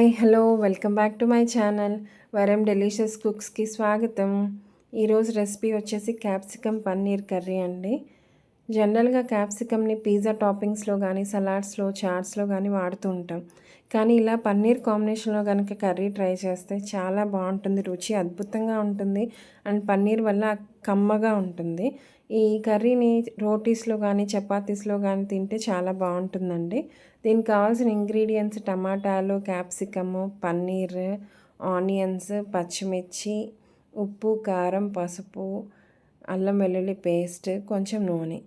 Hi hello welcome back to my channel. Varam delicious కుక్స్కి స్వాగతం. ఈరోజు recipe వచ్చేసి capsicum paneer curry అండి. జనరల్గా క్యాప్సికమ్ని పిజ్జా టాపింగ్స్లో కానీ సలాడ్స్లో చాట్స్లో కానీ వాడుతూ ఉంటాం. కానీ ఇలా పన్నీర్ కాంబినేషన్లో కనుక కర్రీ ట్రై చేస్తే చాలా బాగుంటుంది రుచి అద్భుతంగా ఉంటుంది. అండ్ పన్నీర్ వల్ల కమ్మగా ఉంటుంది. ఈ కర్రీని రోటీస్లో కానీ చపాతీస్లో కానీ తింటే చాలా బాగుంటుందండి. దీనికి కావాల్సిన ఇంగ్రీడియంట్స్ టమాటాలు క్యాప్సికము పన్నీర్ ఆనియన్స్ పచ్చిమిర్చి ఉప్పు కారం పసుపు అల్లం వెల్లుల్లి పేస్ట్ కొంచెం నూనె.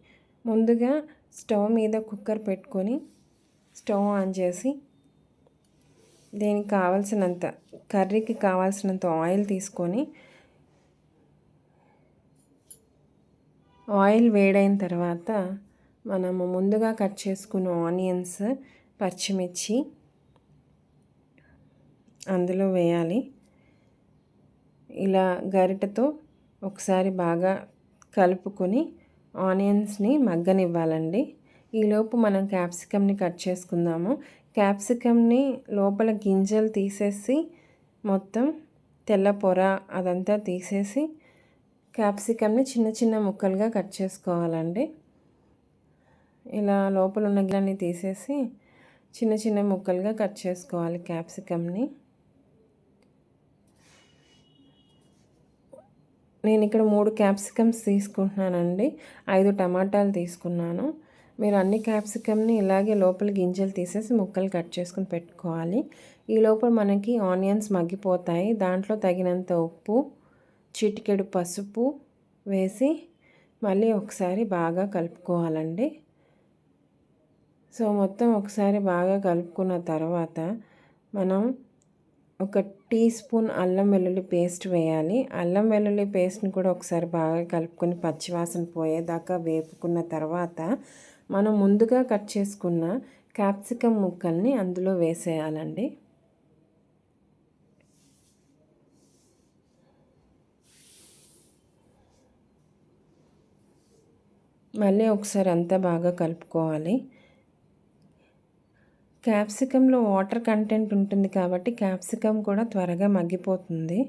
ముందుగా స్టవ్ మీద కుక్కర్ పెట్టుకొని స్టవ్ ఆన్ చేసి దీనికి కావాల్సినంత కర్రీకి కావాల్సినంత ఆయిల్ తీసుకొని ఆయిల్ వేడైన తర్వాత మనము ముందుగా కట్ చేసుకున్న ఆనియన్స్ పచ్చిమిర్చి అందులో వేయాలి. ఇలా గరిటతో ఒకసారి బాగా కలుపుకొని ఆనియన్స్ని మగ్గనివ్వాలండి. ఈలోపు మనం క్యాప్సికమ్ని కట్ చేసుకుందాము. క్యాప్సికమ్ని లోపల గింజలు తీసేసి మొత్తం తెల్ల పొర అదంతా తీసేసి క్యాప్సికమ్ని చిన్న చిన్న ముక్కలుగా కట్ చేసుకోవాలండి. ఇలా లోపల ఉన్న గిన్నెని తీసేసి చిన్న చిన్న ముక్కలుగా కట్ చేసుకోవాలి క్యాప్సికమ్ని. నేను ఇక్కడ మూడు క్యాప్సికమ్స్ తీసుకుంటున్నానండి. ఐదు టమాటాలు తీసుకున్నాను. మీరు అన్ని క్యాప్సికమ్ని ఇలాగే లోపల గింజలు తీసేసి ముక్కలు కట్ చేసుకుని పెట్టుకోవాలి. ఈ లోపల మనకి ఆనియన్స్ మగ్గిపోతాయి. దాంట్లో తగినంత ఉప్పు చిటికెడు పసుపు వేసి మళ్ళీ ఒకసారి బాగా కలుపుకోవాలండి. సో మొత్తం ఒకసారి బాగా కలుపుకున్న తర్వాత మనం ఒక టీ స్పూన్ అల్లం వెల్లుల్లి పేస్ట్ వేయాలి. అల్లం వెల్లుల్లి పేస్ట్ని కూడా ఒకసారి బాగా కలుపుకొని పచ్చివాసన పోయేదాకా వేపుకున్న తర్వాత మనం ముందుగా కట్ చేసుకున్న క్యాప్సికమ్ ముక్కల్ని అందులో వేసేయాలండి. మళ్ళీ ఒకసారి అంతా బాగా కలుపుకోవాలి. క్యాప్సికంలో వాటర్ కంటెంట్ ఉంటుంది కాబట్టి క్యాప్సికమ్ కూడా త్వరగా మగ్గిపోతుంది.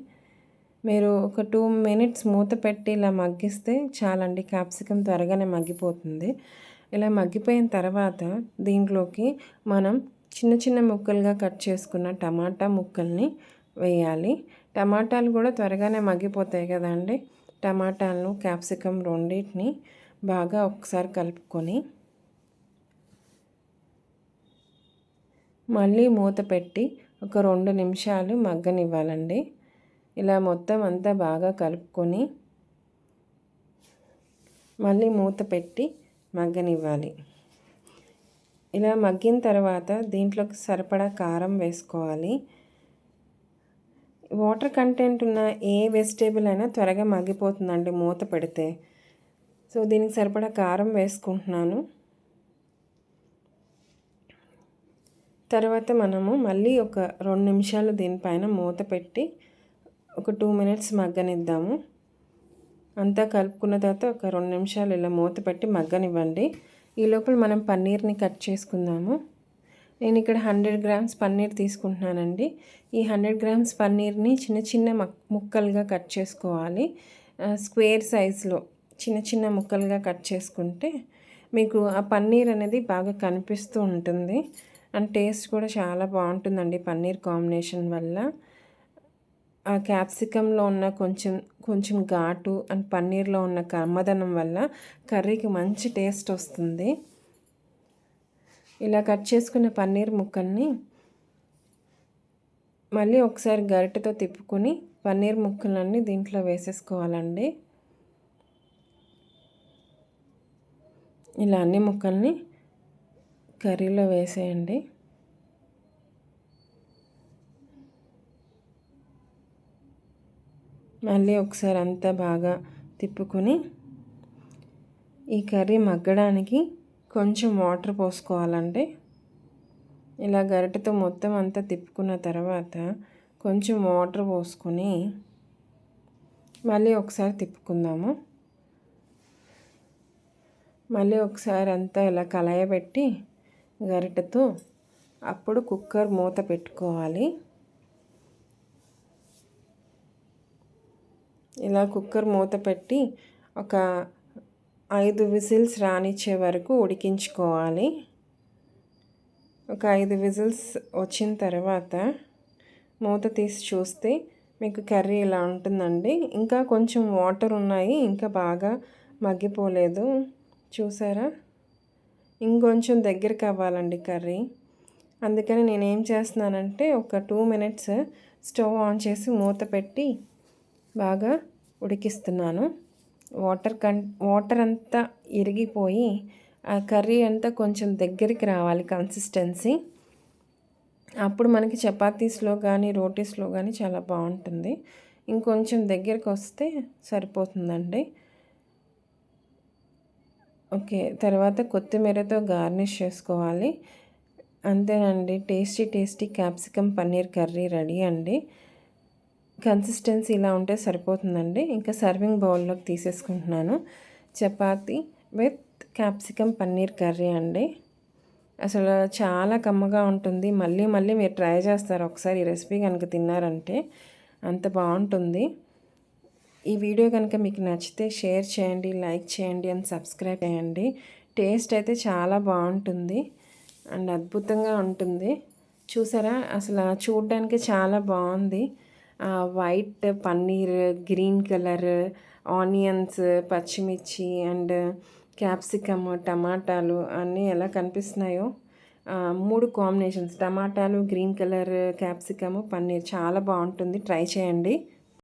మీరు ఒక టూ మినిట్స్ మూత పెట్టి ఇలా మగ్గిస్తే చాలండి క్యాప్సికం త్వరగానే మగ్గిపోతుంది. ఇలా మగ్గిపోయిన తర్వాత దీంట్లోకి మనం చిన్న చిన్న ముక్కలుగా కట్ చేసుకున్న టమాటా ముక్కల్ని వేయాలి. టమాటాలు కూడా త్వరగానే మగ్గిపోతాయి కదండి. టమాటాలను క్యాప్సికమ్ రెండింటిని బాగా ఒకసారి కలుపుకొని మళ్ళీ మూత పెట్టి ఒక రెండు నిమిషాలు మగ్గనివ్వాలండి. ఇలా మొత్తం అంతా బాగా కలుపుకొని మళ్ళీ మూత పెట్టి మగ్గనివ్వాలి. ఇలా మగ్గిన తర్వాత దీంట్లోకి సరిపడా కారం వేసుకోవాలి. వాటర్ కంటెంట్ ఉన్న ఏ వెజిటేబుల్ అయినా త్వరగా మగ్గిపోతుందండి మూత పెడితే. సో దీనికి సరిపడా కారం వేసుకుంటున్నాను. తర్వాత మనము మళ్ళీ ఒక రెండు నిమిషాలు దీనిపైన మూత పెట్టి ఒక టూ మినిట్స్ మగ్గనిద్దాము. అంతా కలుపుకున్న తర్వాత ఒక రెండు నిమిషాలు ఇలా మూత పెట్టి మగ్గనివ్వండి. ఈ లోపల మనం పన్నీర్ని కట్ చేసుకుందాము. నేను ఇక్కడ హండ్రెడ్ గ్రామ్స్ పన్నీర్ తీసుకుంటున్నానండి. ఈ హండ్రెడ్ గ్రామ్స్ పన్నీర్ని చిన్న చిన్న ముక్కలుగా కట్ చేసుకోవాలి. స్క్వేర్ సైజ్లో. చిన్న చిన్న ముక్కలుగా కట్ చేసుకుంటే మీకు ఆ పన్నీర్ అనేది బాగా కనిపిస్తూ ఉంటుంది. అండ్ టేస్ట్ కూడా చాలా బాగుంటుందండి పన్నీర్ కాంబినేషన్ వల్ల. ఆ క్యాప్సికంలో ఉన్న కొంచెం కొంచెం ఘాటు అండ్ పన్నీర్లో ఉన్న కమ్మదనం వల్ల కర్రీకి మంచి టేస్ట్ వస్తుంది. ఇలా కట్ చేసుకున్న పన్నీర్ ముక్కల్ని మళ్ళీ ఒకసారి గరిటెతో తిప్పుకొని పన్నీర్ ముక్కలన్నీ దీంట్లో వేసేసుకోవాలండి. ఇలా అన్ని ముక్కల్ని కర్రీలో వేసేయండి. మళ్ళీ ఒకసారి అంతా బాగా తిప్పుకొని ఈ కర్రీ మగ్గడానికి కొంచెం వాటర్ పోసుకోవాలండి. ఇలా గరిటెతో మొత్తం అంతా తిప్పుకున్న తర్వాత కొంచెం వాటర్ పోసుకొని మళ్ళీ ఒకసారి తిప్పుకుందాము. మళ్ళీ ఒకసారి అంతా ఇలా కలయబెట్టి గరిటెతో అప్పుడు కుక్కర్ మూత పెట్టుకోవాలి. ఇలా కుక్కర్ మూత పెట్టి ఒక ఐదు విజిల్స్ రానిచ్చే వరకు ఉడికించుకోవాలి. ఒక ఐదు విజిల్స్ వచ్చిన తర్వాత మూత తీసి చూస్తే మీకు కర్రీ ఇలా ఉంటుందండి. ఇంకా కొంచెం వాటర్ ఉన్నాయి ఇంకా బాగా మగ్గిపోలేదు. చూసారా? ఇంకొంచెం దగ్గరికి అవ్వాలండి కర్రీ. అందుకని నేను ఏం చేస్తున్నానంటే ఒక టూ మినిట్స్ స్టవ్ ఆన్ చేసి మూత పెట్టి బాగా ఉడికిస్తున్నాను. వాటర్ కన్ వాటర్ అంతా ఇరిగిపోయి ఆ కర్రీ అంతా కొంచెం దగ్గరికి రావాలి కన్సిస్టెన్సీ. అప్పుడు మనకి చపాతీస్లో కానీ రోటీస్లో కానీ చాలా బాగుంటుంది. ఇంకొంచెం దగ్గరికి వస్తే సరిపోతుందండి. ఓకే తర్వాత కొత్తిమీరతో గార్నిష్ చేసుకోవాలి. అంతేనండి tasty tasty capsicum paneer curry ready అండి. కన్సిస్టెన్సీ ఇలా ఉంటే సరిపోతుందండి. ఇంకా సర్వింగ్ బౌల్లోకి తీసేసుకుంటున్నాను. Chapati with capsicum paneer curry అండి. అసలు చాలా కమ్మగా ఉంటుంది. మళ్ళీ మళ్ళీ మీరు ట్రై చేస్తారు. ఒకసారి ఈ రెసిపీ కనుక తిన్నారంటే అంత బాగుంటుంది. ఈ వీడియో కనుక మీకు నచ్చితే షేర్ చేయండి లైక్ చేయండి అండ్ సబ్స్క్రైబ్ చేయండి. టేస్ట్ అయితే చాలా బాగుంటుంది అండ్ అద్భుతంగా ఉంటుంది. చూసారా? అసలు చూడడానికి చాలా బాగుంది. White paneer green colour onions పచ్చిమిర్చి అండ్ క్యాప్సికమ్ టమాటాలు అన్నీ ఎలా కనిపిస్తున్నాయో. మూడు కాంబినేషన్స్ టమాటాలు గ్రీన్ కలర్ క్యాప్సికమ్ పన్నీర్ చాలా బాగుంటుంది. ట్రై చేయండి.